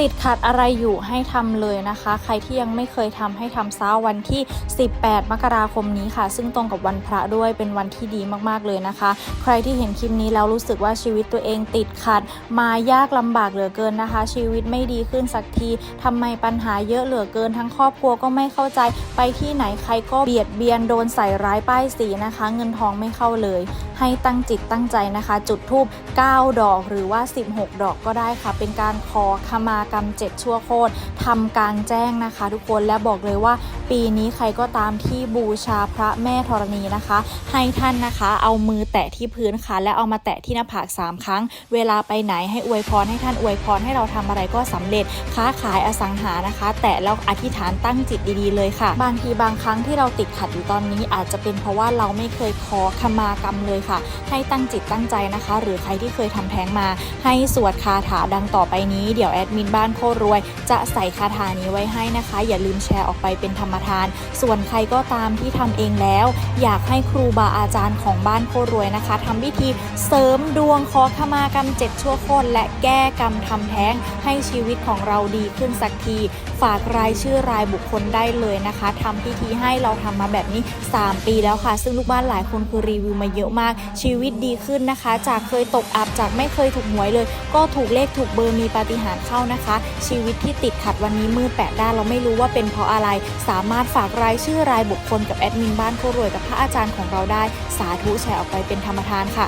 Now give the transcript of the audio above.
ติดขัดอะไรอยู่ให้ทำเลยนะคะ ใครที่ยังไม่เคยทำให้ทำซ้าวันที่ 18 มกราคมนี้ค่ะ ซึ่งตรงกับวันพระด้วยเป็นวันที่ดีมากๆเลยนะคะ ใครที่เห็นคลิปนี้แล้วรู้สึกว่าชีวิตตัวเองติดขัด มายากลำบากเหลือเกินนะคะ ชีวิตไม่ดีขึ้นสักทีทำไมปัญหาเยอะเหลือเกิน ทั้งครอบครัวก็ไม่เข้าใจไปที่ไหนใครก็เบียดเบียนโดนใส่ร้ายป้ายสีนะคะ เงินทองไม่เข้าเลย ให้ตั้งจิตตั้งใจนะคะ จุดทูบ9ดอกหรือว่า 16 ดอกก็ได้ค่ะ เป็นการขอขมากรรม 7 ชั่วโคตรทำกลางแจ้งนะคะ ทุกคนและบอกเลยว่าปีนี้ใครก็ตามที่บูชาพระแม่ธรณีนะคะ ให้ท่านนะคะเอามือแตะที่พื้นค่ะ และเอามาแตะที่หน้าผาก 3 ครั้ง เวลาไปไหนให้อวยพรให้ท่านอวยพรให้เราทำอะไรก็สำเร็จค้าขายอสังหานะคะ แตะแล้วอธิษฐานตั้งจิตดีๆเลยค่ะ บางทีบางครั้งที่เราติดขัดอยู่ตอนนี้อาจจะเป็นเพราะว่าเราไม่เคยขอขมากรรมเลยค่ะ ให้ตั้งจิตตั้งใจนะคะ หรือใครที่เคยทำแท้งมา ให้สวดคาถาดังต่อไปนี้เดี๋ยวแอดมินบ้านโคตรรวย จะใส่คาถานี้ไว้ให้นะคะ อย่าลืมแชร์ออกไปเป็นธรรมทาน ส่วนใครก็ตามที่ทำเองแล้ว อยากให้ครูบาอาจารย์ของบ้านโคตรรวยนะคะทำพิธีเสริมดวงขอขมากรรมเจ็ดชั่วโคตรและแก้กรรมทำแท้งให้ชีวิตของเราดีขึ้นสักทีฝากรายชื่อรายบุคคลได้เลยนะคะทำพิธีให้เราทำมาแบบนี้ 3 ปีแล้วค่ะ ซึ่งลูกบ้านหลายคนคือรีวิวมาเยอะมาก ชีวิตดีขึ้นนะคะ จากเคยตกอับจากไม่เคยถูกหวยเลย ก็ถูกเลขถูกเบอร์มีปาฏิหาริย์เข้านะคะชีวิตที่ติดขัดวันนี้มืดแปดด้านเราไม่รู้ว่าเป็นเพราะอะไร สามารถฝากรายชื่อรายบุคคลกับแอดมินบ้านโคตรรวยกับพระอาจารย์ของเราได้ สาธุแชร์ออกไปเป็นธรรมทานค่ะ